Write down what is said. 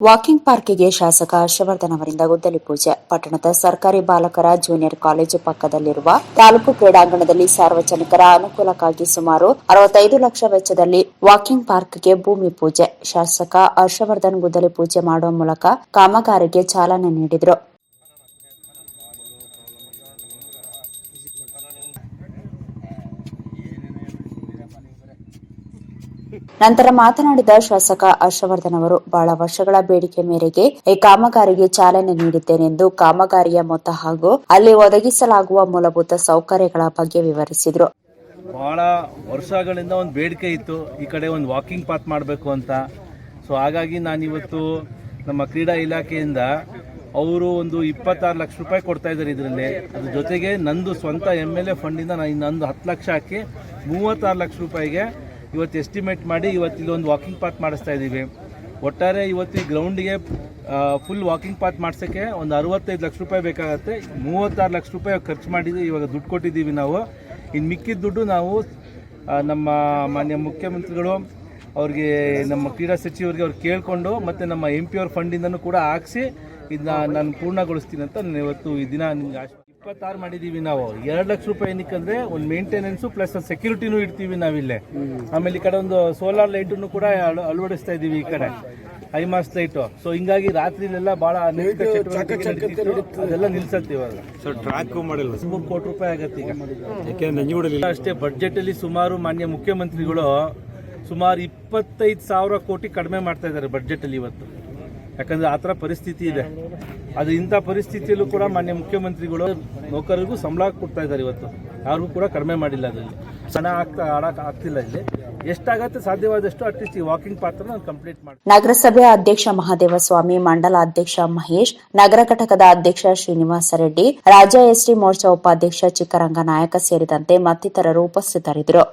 Walking ಪಾರ್ಕಿಗೆ ಶಾಸಕ ಹರ್ಷವರ್ಧನ್ ಅವರಿಂದ ಗುದ್ದಲಿ ಪೂಜೆ. ಪಟ್ಟಣದ ಸರ್ಕಾರಿ ಬಾಲಕರ ಜೂನಿಯರ್ ಕಾಲೇಜು ಪಕ್ಕದಲ್ಲಿರುವ ತಾಲೂಕು ಕ್ರೀಡಾಂಗಣದಲ್ಲಿ ಸಾರ್ವಜನಿಕರ ಅನುಕೂಲಕ್ಕಾಗಿ ಸುಮಾರು ಅರವತ್ತೈದು ಲಕ್ಷ ವೆಚ್ಚದಲ್ಲಿ ವಾಕಿಂಗ್ ಪಾರ್ಕ್ಗೆ ಭೂಮಿ ಪೂಜೆ. ಶಾಸಕ ಹರ್ಷವರ್ಧನ್ ಗುದ್ದಲಿ ಪೂಜೆ ಮಾಡುವ ಮೂಲಕ ಕಾಮಗಾರಿಗೆ ಚಾಲನೆ ನೀಡಿದರು. ನಂತರ ಮಾತನಾಡಿದ ಶಾಸಕ ಹರ್ಷವರ್ಧನ್ ಅವರು, ಬಹಳ ವರ್ಷಗಳ ಬೇಡಿಕೆ ಮೇರೆಗೆ ಈ ಕಾಮಗಾರಿಗೆ ಚಾಲನೆ ನೀಡಿದ್ದೇನೆಂದು ಕಾಮಗಾರಿಯ ಮೊತ್ತ ಹಾಗೂ ಅಲ್ಲಿ ಒದಗಿಸಲಾಗುವ ಮೂಲಭೂತ ಸೌಕರ್ಯಗಳ ಬಗ್ಗೆ ವಿವರಿಸಿದರು. ಬಹಳ ವರ್ಷಗಳಿಂದ ಒಂದು ಬೇಡಿಕೆ ಇತ್ತು, ಈ ಕಡೆ ಒಂದು ವಾಕಿಂಗ್ ಪಾತ್ ಮಾಡಬೇಕು ಅಂತ. ಸೊ ಹಾಗಾಗಿ ನಾನಿವತ್ತು ನಮ್ಮ ಕ್ರೀಡಾ ಇಲಾಖೆಯಿಂದ ಅವರು ಒಂದು ಇಪ್ಪತ್ತಾರು ಲಕ್ಷ ರೂಪಾಯಿ ಕೊಡ್ತಾ ಇದ್ದಾರೆ ಇದರಲ್ಲಿ. ಅದ್ರ ಜೊತೆಗೆ ನಂದು ಸ್ವಂತ ಎಂ ಎಲ್ ಎ ಫಂಡಿಂದ ನಾನು ಇನ್ನೊಂದು ಹತ್ತು ಲಕ್ಷ ಹಾಕಿ ಮೂವತ್ತಾರು ಲಕ್ಷ ರೂಪಾಯಿಗೆ ಇವತ್ತು ಎಸ್ಟಿಮೇಟ್ ಮಾಡಿ ಇವತ್ತು ಇಲ್ಲೊಂದು ವಾಕಿಂಗ್ ಪಾತ್ ಮಾಡಿಸ್ತಾ ಇದ್ದೀವಿ. ಒಟ್ಟಾರೆ ಇವತ್ತು ಈ ಗ್ರೌಂಡಿಗೆ ಫುಲ್ ವಾಕಿಂಗ್ ಪಾತ್ ಮಾಡ್ಸೋಕ್ಕೆ ಒಂದು ಅರವತ್ತೈದು ಲಕ್ಷ ರೂಪಾಯಿ ಬೇಕಾಗುತ್ತೆ. ಮೂವತ್ತಾರು ಲಕ್ಷ ರೂಪಾಯಿ ಖರ್ಚು ಮಾಡಿದ್ದು ಇವಾಗ ದುಡ್ಡು ಕೊಟ್ಟಿದ್ದೀವಿ ನಾವು. ಇನ್ನು ಮಿಕ್ಕಿದ ದುಡ್ಡು ನಾವು ನಮ್ಮ ಮಾನ್ಯ ಮುಖ್ಯಮಂತ್ರಿಗಳು, ಅವ್ರಿಗೆ ನಮ್ಮ ಕ್ರೀಡಾ ಸಚಿವರಿಗೆ ಅವ್ರು ಕೇಳಿಕೊಂಡು ಮತ್ತು ನಮ್ಮ ಎಂ ಪಿ ಅವ್ರ ಫಂಡಿಂದನೂ ಕೂಡ ಹಾಕಿಸಿ ಇದನ್ನ ನಾನು ಪೂರ್ಣಗೊಳಿಸ್ತೀನಿ ಅಂತ ನಾನು ಇವತ್ತು ಈ ದಿನ ನಿಮ್ಗೆ ಆಶ್- ಇಪ್ಪತ್ತಾರು ಮಾಡಿದೀವಿ ನಾವು. ಎರಡು ಲಕ್ಷ ರೂಪಾಯಿ ಏನಕ್ಕಂದ್ರೆ ಒಂದು ಮೇಂಟೆನೆನ್ಸು ಪ್ಲಸ್ ಸೆಕ್ಯೂರಿಟಿನೂ ಇಡ್ತೀವಿ ನಾವಿಲ್ಲೇ. ಆಮೇಲೆ ಈ ಕಡೆ ಒಂದು ಸೋಲಾರ್ ಲೈಟನ್ನು ಕೂಡ ಅಳ- ಅಳವಡಿಸ್ತಾ ಇದ್ದೀವಿ ಈ ಕಡೆ. ಐಮಾಸ್ ಲೈಟು ಸೊ ಹಿಂಗಾಗಿ ರಾತ್ರಿಲೆಲ್ಲ ಭಾಳ. ಅದೆಲ್ಲ ನಿಲ್ಸತ್ತೆ ಇವಾಗ. ಮೂರು ಕೋಟಿ ರೂಪಾಯಿ ಆಗತ್ತೆ ಈಗ. ಅಷ್ಟೇ ಬಜೆಟ್ ಅಲ್ಲಿ ಸುಮಾರು ಮಾನ್ಯ ಮುಖ್ಯಮಂತ್ರಿಗಳು ಸುಮಾರು ಇಪ್ಪತ್ತೈದು ಸಾವಿರ ಕೋಟಿ ಕಡಿಮೆ ಮಾಡ್ತಾ ಇದ್ದಾರೆ ಬಜೆಟ್ ಅಲ್ಲಿ ಇವತ್ತು. ಯಾಕಂದ್ರೆ ಆ ಥರ ಪರಿಸ್ಥಿತಿ ಇದೆ. ಅದು ಇಂಥ ಪರಿಸ್ಥಿತಿಯಲ್ಲೂ ಕೂಡ ಮಾನ್ಯ ಮುಖ್ಯಮಂತ್ರಿಗಳು ನೌಕರರಿಗೂ ಸಂಬಳ ಕೊಡ್ತಾ ಇದ್ದಾರೆ ಇವತ್ತು. ಯಾರಿಗೂ ಕೂಡ ಕಡಿಮೆ ಮಾಡಿಲ್ಲ ಅದರಲ್ಲಿ. ಸಣ್ಣ ಆಗ್ತಾ ಆಡಕ್ಕೆ ಆಗ್ತಿಲ್ಲ ಇಲ್ಲಿ. ಎಷ್ಟಾಗತ್ತೆ ಸಾಧ್ಯವಾದಷ್ಟು ಅಟ್ಲೀಸ್ಟ್ ಈ ವಾಕಿಂಗ್ ಪಾತ್ರ ನಾನು ಕಂಪ್ಲೀಟ್ ಮಾಡಿ ನಗರಸಭೆ ಅಧ್ಯಕ್ಷ ಮಹಾದೇವಸ್ವಾಮಿ ಮಂಡಲ ಅಧ್ಯಕ್ಷ ಮಹೇಶ್ ನಗರ ಘಟಕದ ಅಧ್ಯಕ್ಷ ಶ್ರೀನಿವಾಸ ರೆಡ್ಡಿ ರಾಜ್ಯ ಎಸ್ಟಿ ಮೋರ್ಚಾ ಉಪಾಧ್ಯಕ್ಷ ಚಿಕ್ಕರಂಗ ನಾಯಕ ಸೇರಿದಂತೆ ಮತ್ತಿತರರು ಉಪಸ್ಥಿತರಿದ್ದರು.